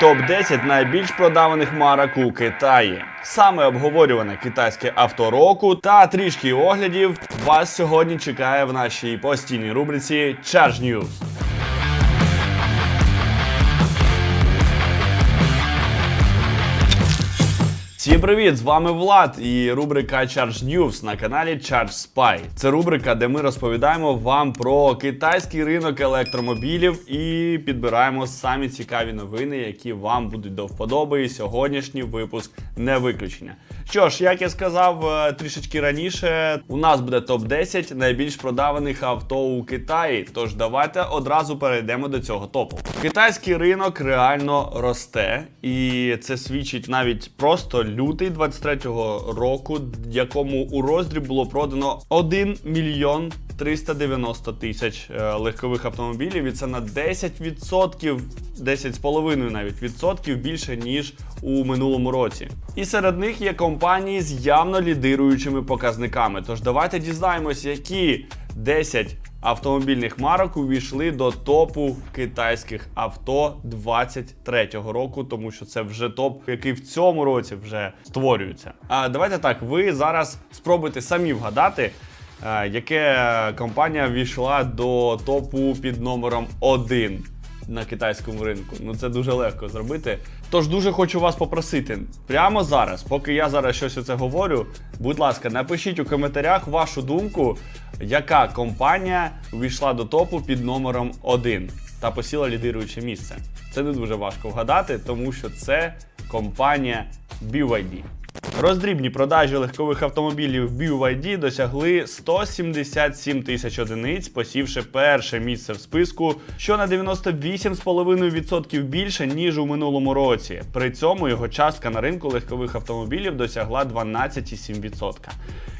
Топ-10 найбільш продаваних марок у Китаї. Саме обговорюване китайське авто року та трішки оглядів вас сьогодні чекає в нашій постійній рубриці Charge News. Всім привіт! З вами Влад і рубрика Charge News на каналі Charge Spy. Це рубрика, де ми розповідаємо вам про китайський ринок електромобілів і підбираємо самі цікаві новини, які вам будуть до вподоби. І сьогоднішній випуск не виключення. Що ж, як я сказав е, трішечки раніше, у нас буде топ 10 найбільш продаваних авто у Китаї. Тож давайте одразу перейдемо до цього топу. Китайський ринок реально росте, і це свідчить навіть просто лютий 23-го року, якому у роздріб було продано 1 мільйон 390 тисяч е, легкових автомобілів. І це на 10%, 10,5 навіть відсотків більше ніж у минулому році. І серед них є компанії з явно лідируючими показниками. Тож давайте дізнаємось, які 10 автомобільних марок увійшли до топу китайських авто 23-го року, тому що це вже топ, який в цьому році вже створюється. А давайте так, ви зараз спробуйте самі вгадати. е, Яке компанія війшла до топу під номером 1 на китайському ринку? Ну це дуже легко зробити. Тож дуже хочу вас попросити прямо зараз, поки я зараз щось оце говорю. Будь ласка, напишіть у коментарях вашу думку, яка компанія увійшла до топу під номером 1 та посіла лідируюче місце. Це не дуже важко вгадати, тому що це компанія BYD. Роздрібні продажі легкових автомобілів BYD досягли 177 тисяч одиниць, посівши перше місце в списку, що на 98,5% більше ніж у минулому році. При цьому його частка на ринку легкових автомобілів досягла 12,7%.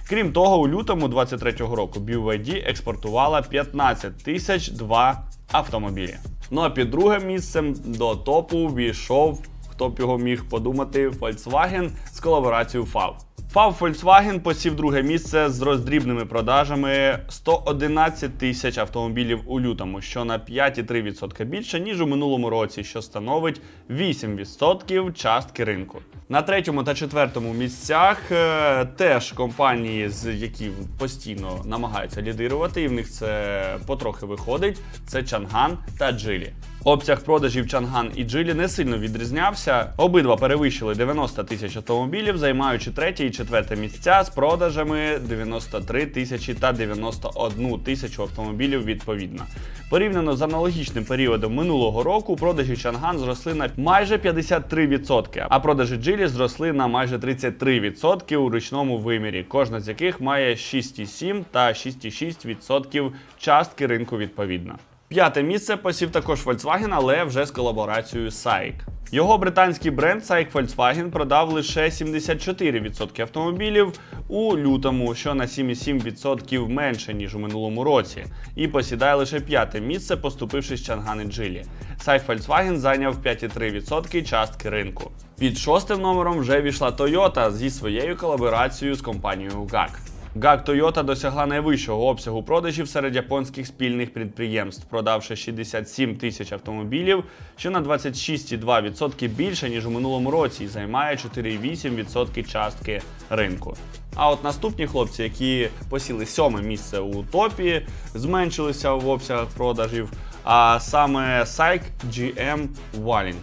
Крім того, у лютому 2023 року BYD експортувала 15 тисяч два автомобілі. Ну а під другим місцем до топу війшов хто б його міг подумати, Volkswagen з колаборацією FAW. FAW Volkswagen посів друге місце з роздрібними продажами 111 тисяч автомобілів у лютому, що на 5,3% більше, ніж у минулому році, що становить 8% частки ринку. На третьому та четвертому місцях е, теж компанії, з які постійно намагаються лідирувати, і в них це потрохи виходить. Це Чанган та Джилі. Обсяг продажів Чанган і Джилі не сильно відрізнявся. Обидва перевищили 90 тисяч автомобілів, займаючи третє четверте місця з продажами 93 тисячі та 91 тисячу автомобілів відповідно. Порівняно з аналогічним періодом минулого року, продажі Чанган зросли на майже 53%, а продажі Джилі зросли на майже 33% у ручному вимірі, кожна з яких має 6,7 та 6,6% частки ринку відповідно. П'яте місце посів також Volkswagen, але вже з колаборацією SAIC. Його британський бренд SAIC Volkswagen продав лише 74% автомобілів у лютому, що на 7,7% менше ніж у минулому році, і посідає лише п'яте місце, поступившись Чанган і Джилі. SAIC Volkswagen зайняв 5,3% частки ринку. Під шостим номером вже війшла Toyota зі своєю колаборацією з компанією GAC. GAC Toyota досягла найвищого обсягу продажів серед японських спільних підприємств, продавши 67 тисяч автомобілів, що на 26,2% більше ніж у минулому році, і займає 4,8% частки ринку. А от наступні хлопці, які посіли сьоме місце у топі, зменшилися в обсягах продажів, а саме SAIC GM Walling.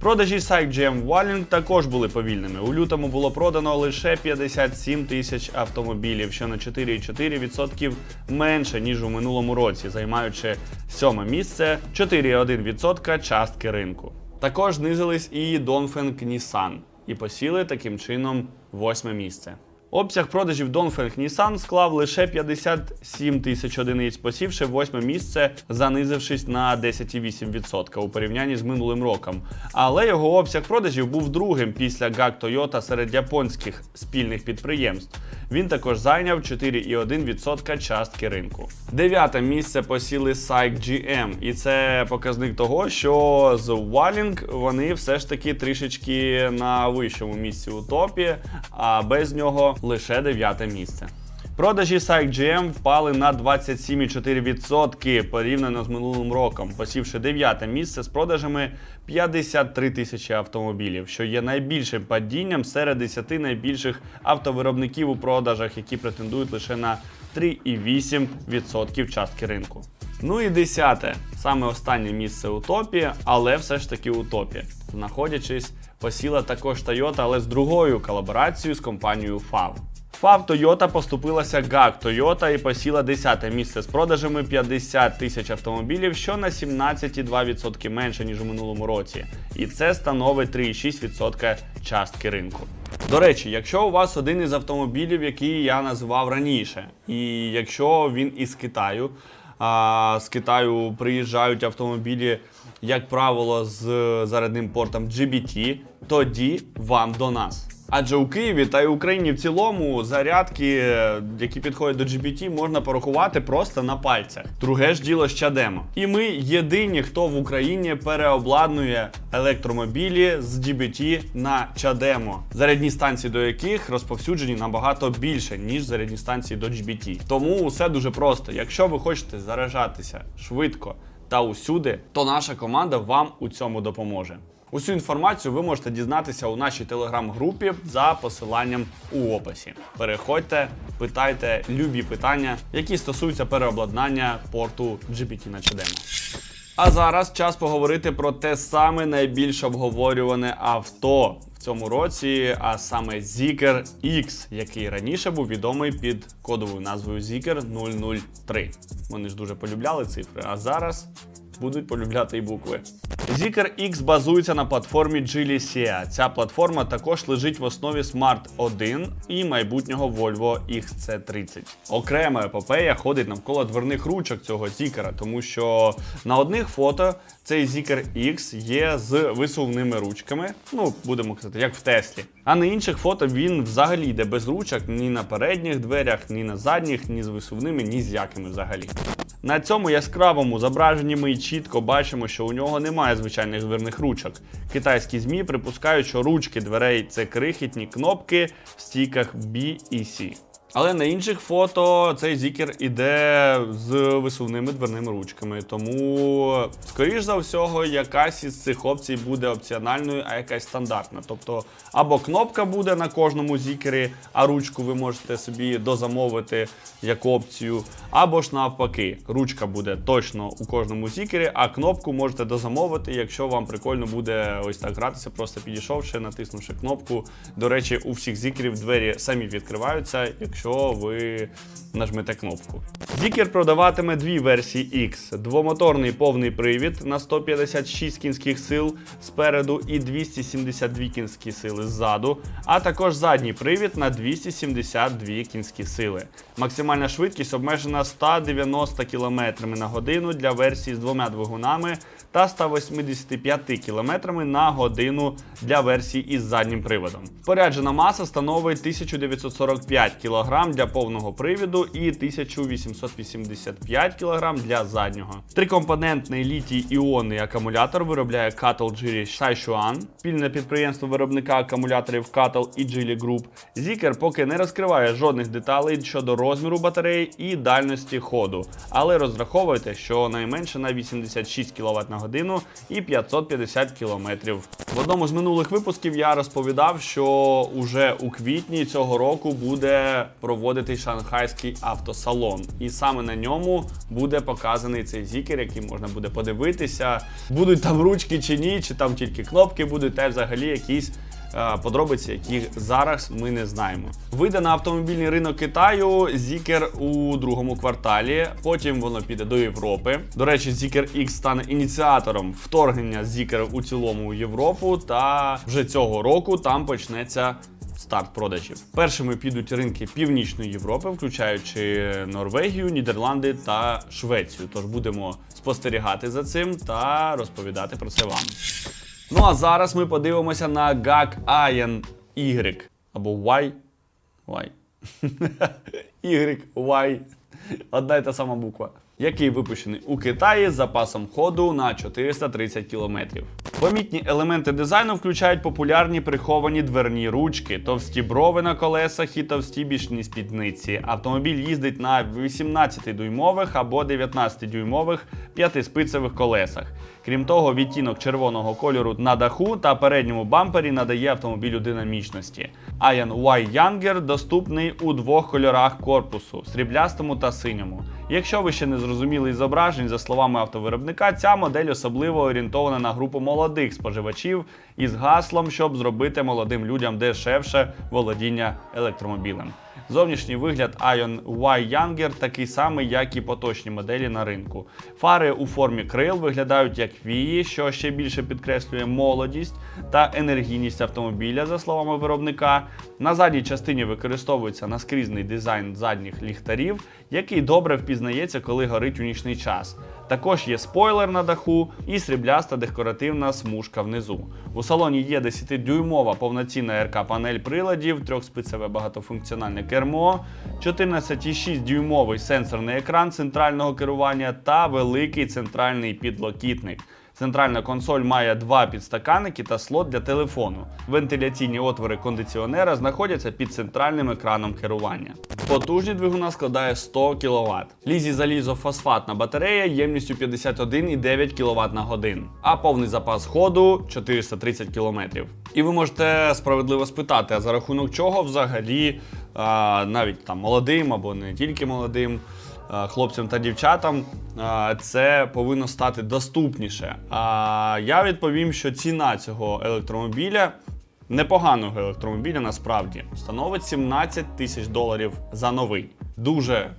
Продажі SAIC GM Walling також були повільними. У лютому було продано лише 57 тисяч автомобілів, що на 4,4% менше ніж у минулому році, займаючи сьоме місце 4,1% частки ринку. Також знизились і Dongfeng Nissan і посіли таким чином восьме місце. Обсяг продажів Dongfeng Nissan склав лише 57 тисяч одиниць, посівши восьме місце, занизившись на 10,8% у порівнянні з минулим роком. Але його обсяг продажів був другим після GAC Toyota серед японських спільних підприємств. Він також зайняв 4,1% частки ринку. Дев'яте місце посіли SAIC GM, і це показник того, що з Walling вони все ж таки трішечки на вищому місці у топі, а без нього лише дев'яте місце. Продажі SAIC GM впали на 27,4% порівняно з минулим роком, посівши дев'яте місце з продажами 53 тисячі автомобілів, що є найбільшим падінням серед 10 найбільших автовиробників у продажах, які претендують лише на 3,8% частки ринку. Ну і десяте, саме останнє місце у топі, але все ж таки у топі. Знаходячись, посіла також Toyota, але з другою колаборацією з компанією FAV. FAV Toyota поступилася GAG Toyota і посіла 10 місце з продажами 50 тисяч автомобілів, що на 17,2% менше, ніж у минулому році. І це становить 3,6% частки ринку. До речі, якщо у вас один із автомобілів, який я називав раніше, і якщо він із Китаю, а з Китаю приїжджають автомобілі, як правило, з зарядним портом GBT, тоді вам до нас. Адже у Києві та й Україні в цілому зарядки, е, які підходять до GBT, можна порахувати просто на пальцях. Друге ж діло ще демо. І ми єдині, хто в Україні переобладнує електромобілі з GBT на чадемо, зарядні станції до яких розповсюджені набагато більше, ніж зарядні станції до GBT. Тому усе дуже просто. Якщо ви хочете заряджатися швидко та усюди, то наша команда вам у цьому допоможе. Усю інформацію ви можете дізнатися у нашій телеграм-групі за посиланням у описі. Переходьте, питайте любі питання, які стосуються переобладнання порту GPT на Чадемо. А зараз час поговорити про те саме найбільш обговорюване авто в цьому році, а саме Zeekr X, який раніше був відомий під кодовою назвою Zeekr 003. Вони ж дуже полюбляли цифри, а зараз будуть полюбляти і букви. Zeekr X базується на платформі Geely Ця платформа також лежить в основі Smart 1 і майбутнього Volvo XC30. Окрема епопея ходить навколо дверних ручок цього Zeekr, тому що на одних фото цей Zeekr X є з висувними ручками. Ну, будемо казати, як в Теслі. А на інших фото він взагалі йде без ручок ні на передніх дверях, ні на задніх, ні з висувними, ні з якими взагалі. На цьому яскравому зображенні ми чітко бачимо, що у нього немає звичайних дверних ручок. Китайські ЗМІ припускають, що ручки дверей це крихітні кнопки в стійках B і C. Але на інших фото цей зікер іде з висувними дверними ручками. Тому, скоріш за всього, якась із цих опцій буде опціональною, а якась стандартна. Тобто, або кнопка буде на кожному зікері, а ручку ви можете собі дозамовити як опцію, або ж навпаки, ручка буде точно у кожному зікері, а кнопку можете дозамовити, якщо вам прикольно буде ось так гратися, просто підійшовши, натиснувши кнопку. До речі, у всіх зікерів двері самі відкриваються, якщо ви нажмете кнопку. Зікер продаватиме дві версії X: двомоторний повний привід на 156 кінських сил спереду і 272 кінські сили ззаду, а також задній привід на 272 кінські сили. Максимальна швидкість обмежена 190 км на годину для версії з двома двигунами та 185 км на годину для версії із заднім приводом. Споряджена маса становить 1945 кг для повного привіду і 1885 кг для заднього. Трикомпонентний літій іонний акумулятор виробляє Cattle Geely Sichuan, спільне підприємство виробника акумуляторів Cattle і Geely Group. Zikr поки не розкриває жодних деталей щодо розміру батареї і дальності ходу, але розраховуйте, що найменше на 86 кВт на годину і 550 км. В одному з минулих випусків я розповідав, що уже у квітні цього року буде проводитий шанхайський автосалон, і саме на ньому буде показаний цей зікер, який можна буде подивитися, будуть там ручки чи ні, чи там тільки кнопки будуть, та взагалі якісь. е, Подробиці, які зараз ми не знаємо. Вийде на автомобільний ринок Китаю Зікер у другому кварталі. Потім воно піде до Європи. До речі, Zikr X стане ініціатором вторгнення Zikr у цілому у Європу. Та вже цього року там почнеться старт продажів. Першими підуть ринки Північної Європи, включаючи Норвегію, Нідерланди та Швецію. Тож будемо спостерігати за цим та розповідати про це вам. Ну а зараз ми подивимося на GAG Ion Y або Y. Y. Y, Y. Одна і та сама буква. Який випущений у Китаї з запасом ходу на 430 км. Помітні елементи дизайну включають популярні приховані дверні ручки, товсті брови на колесах і товсті бічні спідниці. Автомобіль їздить на 18-дюймових або 19-дюймових п'ятиспицевих колесах. Крім того, відтінок червоного кольору на даху та передньому бампері надає автомобілю динамічності. Ion Y Younger доступний у двох кольорах корпусу сріблястому та синьому. Якщо ви ще не зрозуміли зображень, за словами автовиробника, ця модель особливо орієнтована на групу молодих споживачів із гаслом, щоб зробити молодим людям дешевше володіння електромобілем. Зовнішній вигляд Ion Y Younger такий самий, як і поточні моделі на ринку. Фари у формі крил виглядають як вії, що ще більше підкреслює молодість та енергійність автомобіля, за словами виробника. На задній частині використовується наскрізний дизайн задніх ліхтарів, який добре впізнається, коли горить у нічний час. Також є спойлер на даху і срібляста декоративна смужка внизу. У салоні є 10-дюймова повноцінна РК-панель приладів, трьохспицеве багатофункціональне кермо, 14,6 дюймовий сенсорний екран центрального керування та великий центральний підлокітник. Центральна консоль має два підстаканники та слот для телефону. Вентиляційні отвори кондиціонера знаходяться під центральним екраном керування. Потужність двигуна складає 100 кВт. Лізі залізофосфатна батарея ємністю 51,9 кВт на годин, а повний запас ходу 430 км. І ви можете справедливо спитати, а за рахунок чого взагалі а, навіть там молодим або не тільки молодим хлопцям та дівчатам е, це повинно стати доступніше. А я відповім, що ціна цього електромобіля. Непоганого електромобіля насправді становить 17 тисяч доларів за новий. Дуже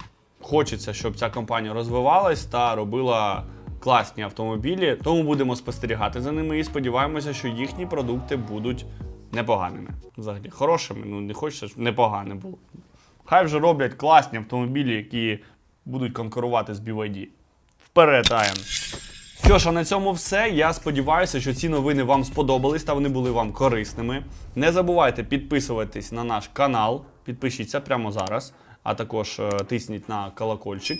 хочеться, щоб ця компанія розвивалась та робила класні автомобілі. Тому будемо спостерігати за ними і сподіваємося, що їхні продукти будуть непоганими. Взагалі, хорошими. Ну не хочеться, щоб непогане було. Хай вже роблять класні автомобілі, які будуть конкурувати з BYD. Вперед, Аян! Що ж, а на цьому все. Я сподіваюся, що ці новини вам сподобались та вони були вам корисними. Не забувайте підписуватись на наш канал, підпишіться прямо зараз, а також е, тисніть на колокольчик,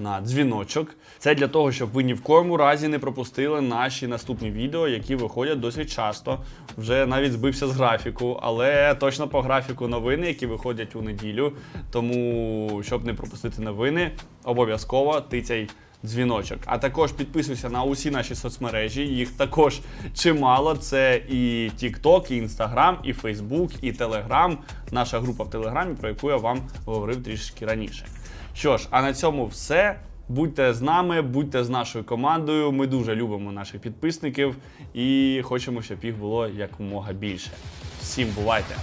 на дзвіночок. Це для того, щоб ви ні в коєму разі не пропустили наші наступні відео, які виходять досить часто. Вже навіть збився з графіку, але точно по графіку новини, які виходять у неділю. Тому, щоб не пропустити новини, обов'язково тицяй дзвіночок. А також підписуйся на усі наші соцмережі. Їх також чимало. Це і TikTok, і Instagram, і Facebook, і Telegram. Наша група в Телеграмі, про яку я вам говорив трішки раніше. Що ж, а на цьому все. Будьте з нами, будьте з нашою командою. Ми дуже любимо наших підписників і хочемо, щоб їх було якомога більше. Всім бувайте!